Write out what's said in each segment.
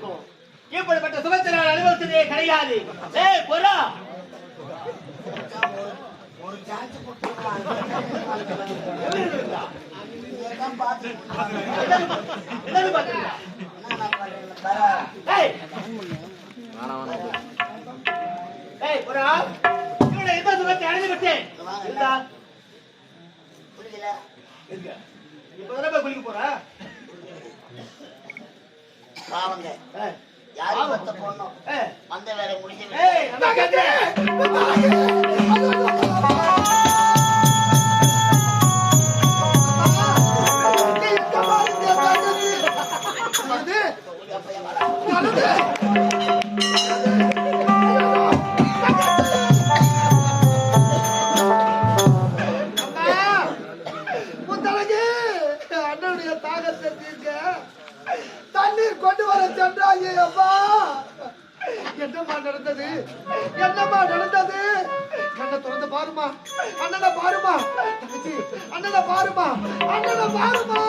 இருக்கும். இப்படிப்பட்ட சுகத்தை நான் அனுபவித்ததே கிடையாது ஏய்! பொறா! ஒரு விட்டேன். இப்ப குளிக்க போறேன் பாவங்க. யாரு பத்த பொண்ணும் வந்த வேலை முடிஞ்சு தாகத்தை தீர்க்க தண்ணீர் கொண்டு வர சென்றாயே அப்பா. என்னம்மா நடந்தது? என்னம்மா நடந்தது? கண்ணை திறந்து பாருமா அண்ணனை பாருமா அண்ணனை பாருமா அண்ணனை பாருமா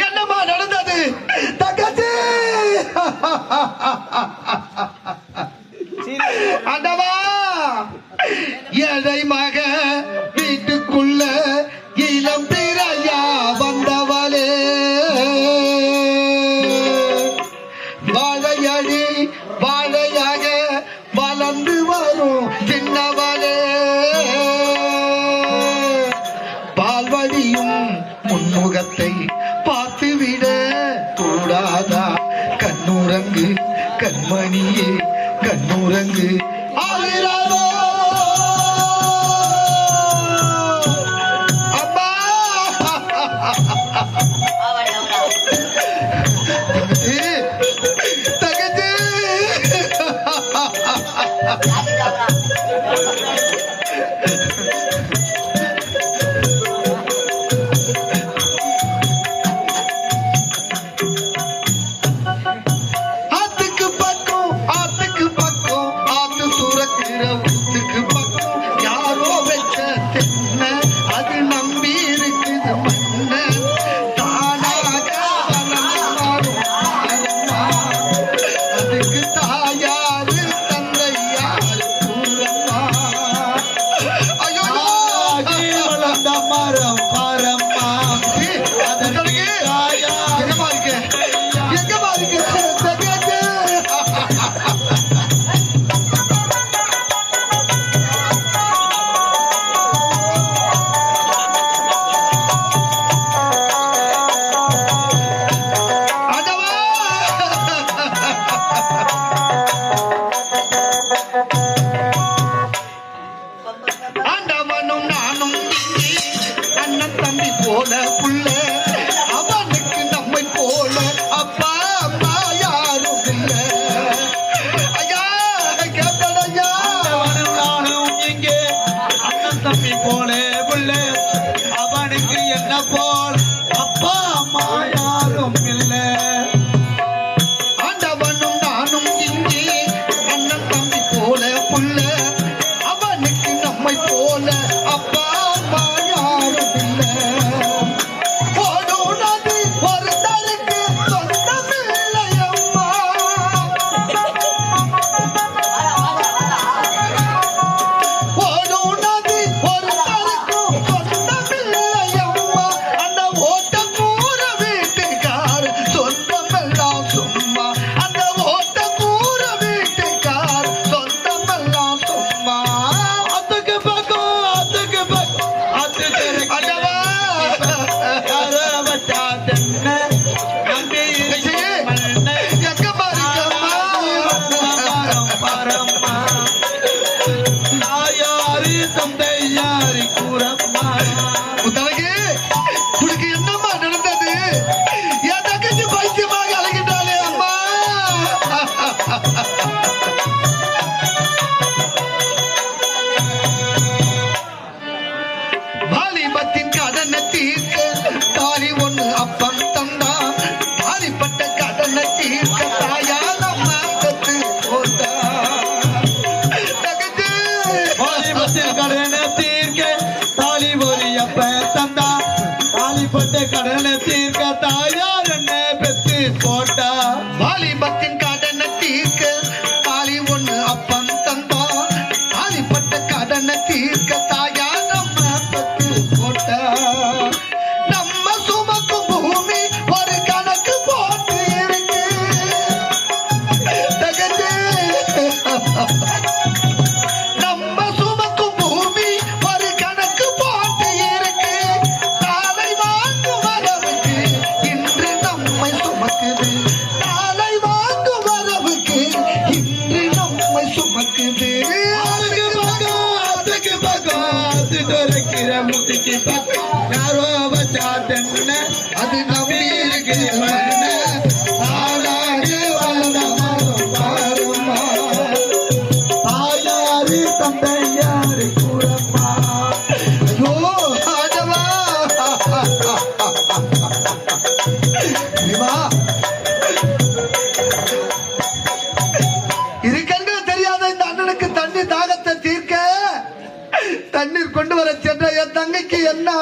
என்னமா நடந்தது? தங்கச்சி! அண்டவா ஏழை மக வீட்டுக்குள்ள இளம் பிறையா வந்தவளே. வாழையடி வாழையாக வளர்ந்து வரும் சின்னவளே. பால்வழியும் முகத்தை பார்த்துவிட கூடாதா? கண்ணுரங்கு கண்மணியே கண்ணுரங்கு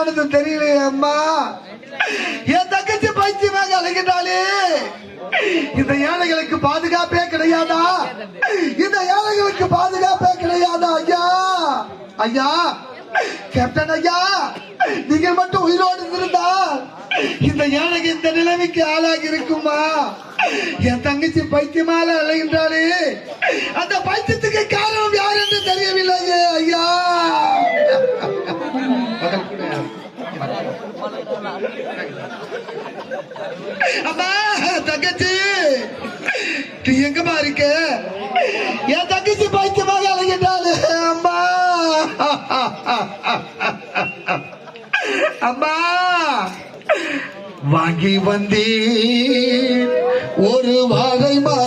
என்னன்னு தெரியலையே அம்மா. என் தங்கச்சி பைத்தியமாக அலைகின்றாளே. இந்த யானைகளுக்கு பாதுகாப்பே கிடையாதா? இந்த யானைகளுக்கு பாதுகாப்பே கிடையாதா ஐயா? ஐயா கேப்டன் ஐயா நீங்க மட்டும் உயிரோடு இருந்தா இந்த யானைக்கு இந்த நிலைமைக்கு ஆளாக இருக்குமா? என் தங்கச்சி பைத்தியமால அலைகின்றாளே. அந்த பைத்தியத்துக்கு காரணம் யார் என்று தெரியவில்லையே ஐயா. அம்மா தங்கச்சி. நீ எங்கம்மா இருக்க? என் தங்கச்சி பைத்தியமாக அழகிட்டாளு அம்மா. அம்மா. வாங்கி வந்தேன். ஒரு வாகை மா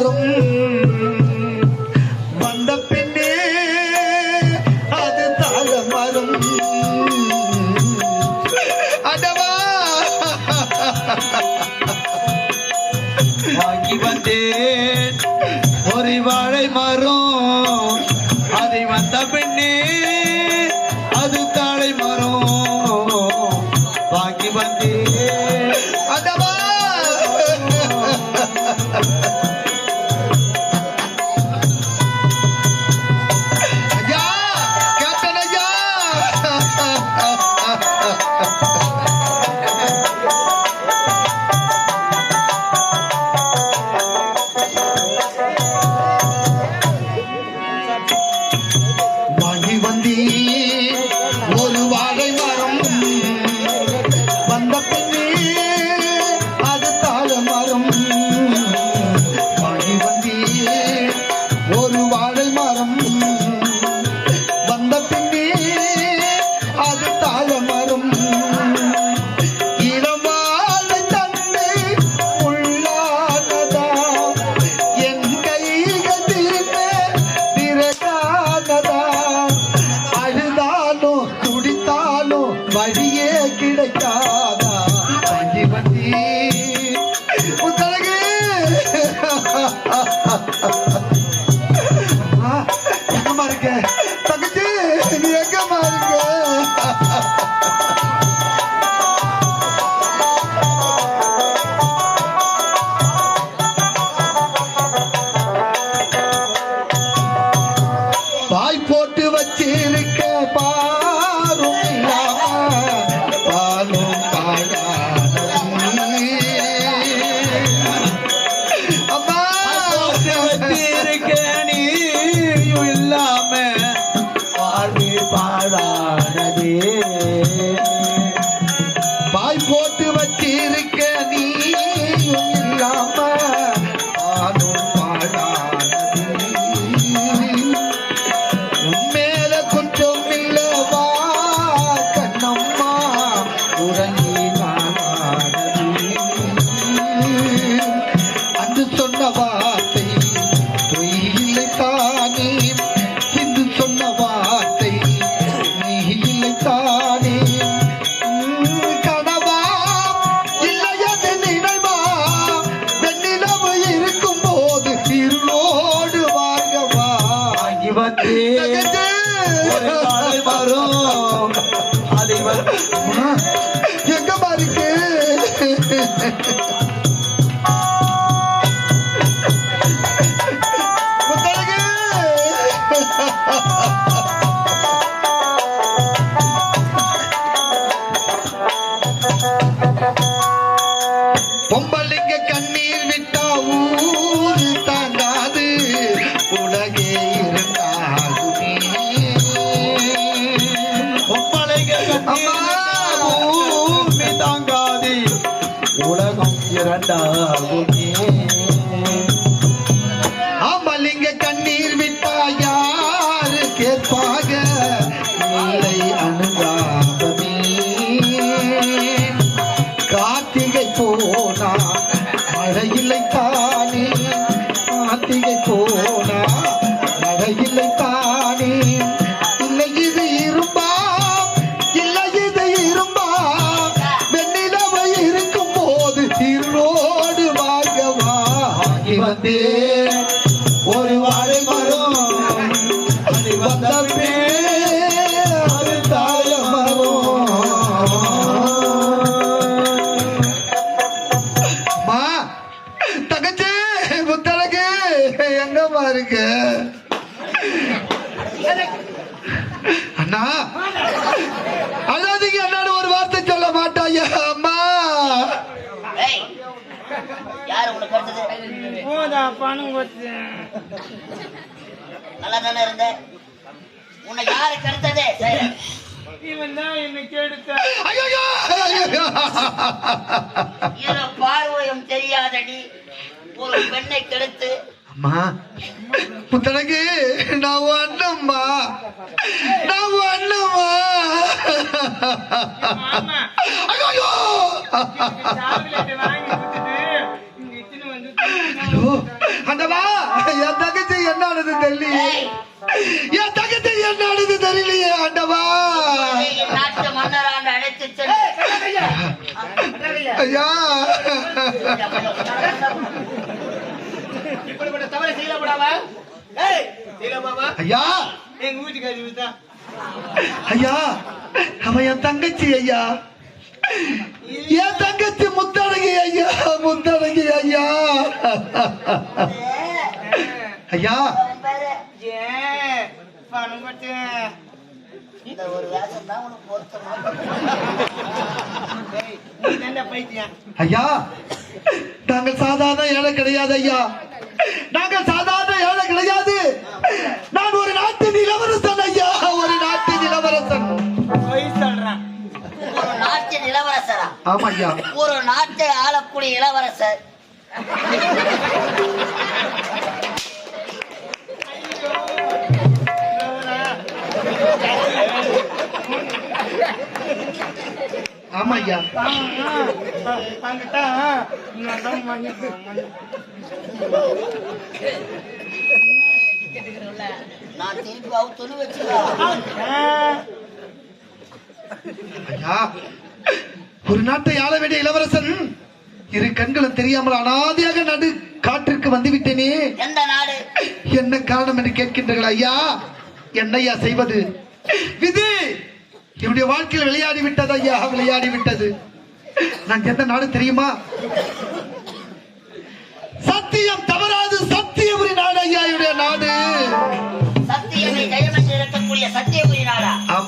बताओगे கொடுத்து நல்லா தானே இருந்த? உன்னை யாரு கெடுத்தது. இவன் தான் என்னை கெடுத்த ஐயோ ஐயோ இரு பார்வையும் தெரியாதடி. ஒரு பெண்ணை கெடுத்து. அம்மா புத்தனக்கு நான் உன் அண்ணம்மா நான் உன் அண்ணம்மா மாமா. ஐயோ சாக்லேட் வாங்கி அந்தவா என் தங்கச்சி என்னானது தெரியலையே. ஏய், என் தங்கச்சி என்னானது தெரியலையே ஆண்டவா. ஐயா. இப்படிப்பட்ட தவறை செய்யலாமா ஐயா. எங்க வீட்டுக்காரி விட்டா ஐயா அவன் என் தங்கச்சி ஐயா. என் தங்கச்சி முத்தழகி ஐயா முத்தழகி ஐயா. ஐயா. இந்த ஒரு வேஷம் தான் உனக்கு பொருத்தமா? ஐயா நாங்கள் சாதாரண ஏழை கிடையாது ஐயா. நாங்கள் சாதாரண ஏழை கிடையாது. நான் ஒரு நாட்டின் இளவரசன் ஐயா ஒரு நாட்டின் இளவரசன். சொல்றான் ஒரு நாட்டின் இளவரசரா? ஆமா ஐயா. ஒரு நாட்டை ஆளக்கூடிய இளவரசர். ஆமா ஐயா வந்துட்டா நான் திருப்பி அவுத்துன்னு வச்சுக்கலாம் ஐயா ஒரு நாட்டை ஆள வேண்டிய இளவரசன் இரு கண்களும் தெரியாமல் அனாதையாக நடு காற்றிற்கு வந்து விட்டேனே எந்த நாடு? என்ன காரணம் என்று கேட்கின்றீர்கள் ஐயா? என்னையா செய்வது? விதி! என்னுடைய வாழ்க்கையில் விளையாடி விட்டது ஐயா விளையாடி விட்டது நான் எந்த நாடு தெரியுமா? சத்தியம் தவறாது சத்தியபுரி நாடு ஐயா என்னுடைய நாடு.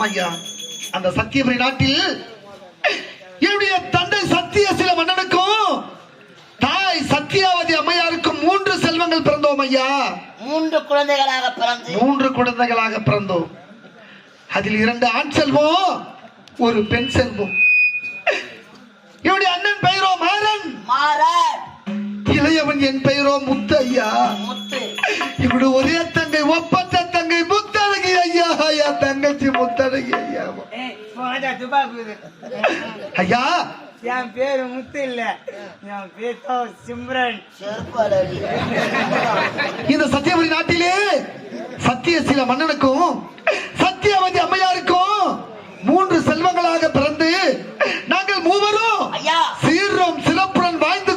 ஐயா அந்த சத்தியபுரி நாட்டில் என்னுடைய தந்தை சத்திய சில மன்னனுக்கும் தாய் சத்தியாவதி அம்மையாருக்கும் மூன்று செல்வங்கள் பிறந்தோம் ஐயா. மூன்று குழந்தைகளாக பிறந்து மூன்று குழந்தைகளாக பிறந்தோம். அதில் இரண்டு ஆண் செல்வம் ஒரு பெண் செல்வம். என்னுடைய அண்ணன் பெயரோ மாறன்? மாறன். இளையவன் என் பெயரோ முத்து ஐயா முத்து. இப்படி ஒரே தங்கை ஒப்பற்ற தங்கை முத்தழகி ஐயா என் தங்கச்சி முத்தழகி ஐயா. ஐயா என் பேரு முத்து இல்ல என் பேர் சிம்ரன். இந்த சத்தியபுரி நாட்டிலே சத்திய சில மன்னனுக்கும் சத்தியவதி அம்மையாருக்கும் மூன்று செல்வங்களாக பிறந்து நாங்கள் மூவரும் சீரும் சிறப்புடன் வாழ்ந்து